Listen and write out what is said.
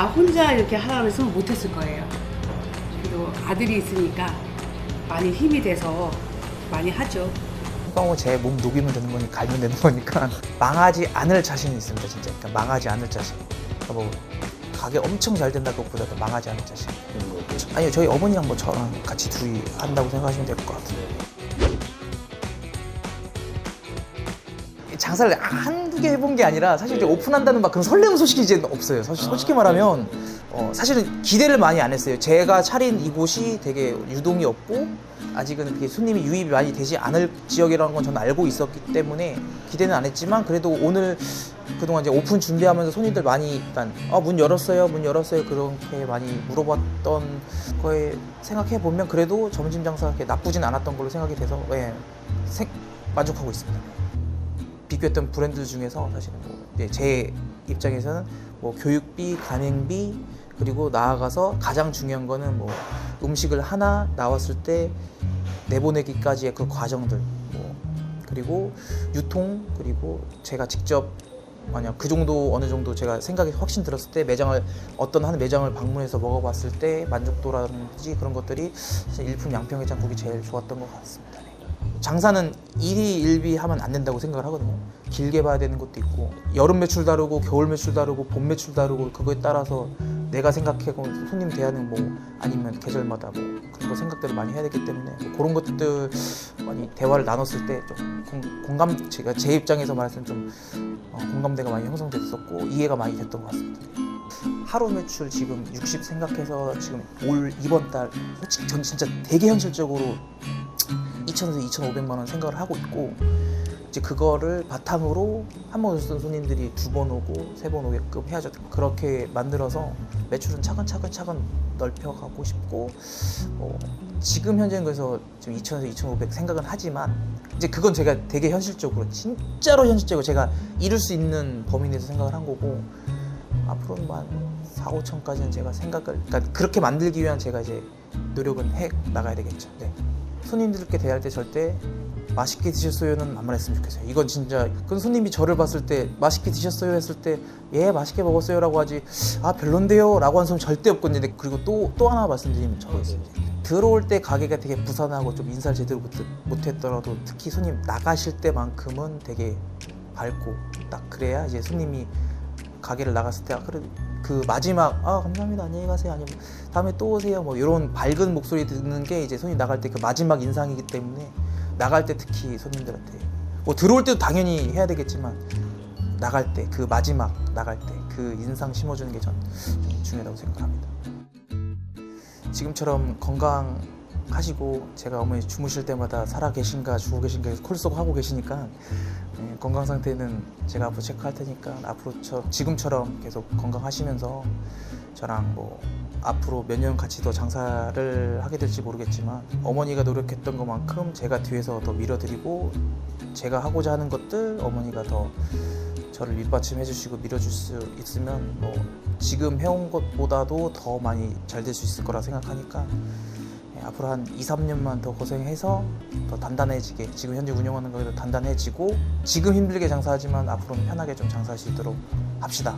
혼자 이렇게 하라고 했으면 못했을 거예요. 그래도 아들이 있으니까 많이 힘이 돼서 많이 하죠. 뚜껑은 제몸 녹이면 되는 거니 갈면 되는 거니까 망하지 않을 자신이 있습니다 진짜. 그러니까 망하지 않을 자신. 그러니까 뭐 가게 엄청 잘 된다고 보다도 망하지 않을 자신. 아니요 저희 어머니랑 뭐 저랑 같이 둘이 한다고 생각하시면 될 것 같아요 장사를 한두 개 해본 게 아니라 사실 이제 오픈한다는 막 그런 설레는 소식이 이제 없어요. 사실 솔직히 말하면 어, 사실은 기대를 많이 안 했어요. 제가 차린 이곳이 되게 유동이 없고 아직은 그게 손님이 유입이 많이 되지 않을 지역이라는 건 저는 알고 있었기 때문에 기대는 안 했지만 그래도 오늘 그동안 이제 오픈 준비하면서 손님들 많이 일단 어, 문 열었어요, 문 열었어요 그렇게 많이 물어봤던 거에 생각해 보면 그래도 점심 장사 그렇게 나쁘진 않았던 걸로 생각이 돼서 예, 생- 만족하고 있습니다. 비교했던 브랜드 중에서 사실은 뭐 이제 제 입장에서는 뭐 교육비, 가맹비 그리고 나아가서 가장 중요한 거는 뭐 음식을 하나 나왔을 때 내보내기까지의 그 과정들 뭐 그리고 유통 그리고 제가 직접 만약 그 정도 어느 정도 제가 생각이 확신 들었을 때 매장을 어떤 한 매장을 방문해서 먹어봤을 때 만족도라든지 그런 것들이 일품 양평해장국이 제일 좋았던 것 같습니다. 네. 장사는 일이 일비 하면 안 된다고 생각을 하거든요. 길게 봐야 되는 것도 있고 여름 매출 다르고 겨울 매출 다르고 봄 매출 다르고 그거에 따라서 내가 생각하고 손님 대하는 뭐 아니면 계절마다 뭐 그런 거 생각들을 많이 해야 되기 때문에 뭐 그런 것들 많이 대화를 나눴을 때 좀 공감 제가 제 입장에서 말해서는 좀 어, 공감대가 많이 형성됐었고 이해가 많이 됐던 것 같습니다. 하루 매출 지금 60 생각해서 지금 올 이번 달 솔직히 전 진짜 되게 현실적으로 2천에서 2,500만 원 생각을 하고 있고 이제 그거를 바탕으로 한 번 오셨던 손님들이 두 번 오고 세 번 오게끔 해야죠. 그렇게 만들어서 매출은 차근차근 차근 넓혀가고 싶고 어, 지금 현재는 그래서 지금 2,000에서 2,500 생각은 하지만 이제 그건 제가 되게 현실적으로 진짜로 현실적으로 제가 이룰 수 있는 범위 내에서 생각을 한 거고 앞으로는 뭐 한 4, 5천까지는 제가 생각을 그러니까 그렇게 만들기 위한 제가 이제 노력은 해 나가야 되겠죠. 네. 손님들께 대할 때 절대 맛있게 드셨어요는 안 말했으면 좋겠어요. 이건 진짜 그 손님이 저를 봤을 때 맛있게 드셨어요 했을 때 예 맛있게 먹었어요라고 하지 아 별론데요라고 하는 손님 절대 없거든요. 그리고 또또 하나 말씀드리면 저거 있습니다. 들어올 때 가게가 되게 부산하고 좀 인사를 제대로 못, 못했더라도 특히 손님 나가실 때만큼은 되게 밝고 딱 그래야 이제 손님이 가게를 나갔을 때 아, 그래도 그 마지막 아 감사합니다. 안녕히 가세요. 아니면 다음에 또 오세요. 뭐 이런 밝은 목소리 듣는 게 이제 손님 나갈 때 그 마지막 인상이기 때문에 나갈 때 특히 손님들한테. 뭐 들어올 때도 당연히 해야 되겠지만 나갈 때 그 마지막 나갈 때 그 인상 심어주는 게 전 중요하다고 생각합니다. 지금처럼 건강 하시고 제가 어머니 주무실 때마다 살아 계신가 죽어 계신가 해서 콜속 하고 계시니까 예, 건강 상태는 제가 앞으로 체크할 테니까 앞으로 저 지금처럼 계속 건강하시면서 저랑 뭐 앞으로 몇 년 같이 더 장사를 하게 될지 모르겠지만 어머니가 노력했던 것만큼 제가 뒤에서 더 밀어드리고 제가 하고자 하는 것들 어머니가 더 저를 밑받침해 주시고 밀어줄 수 있으면 뭐 지금 해온 것보다도 더 많이 잘 될 수 있을 거라 생각하니까 예, 앞으로 한 2, 3년만 더 고생해서 더 단단해지게 지금 현재 운영하는 거에 더 단단해지고 지금 힘들게 장사하지만 앞으로는 편하게 좀 장사할 수 있도록 합시다.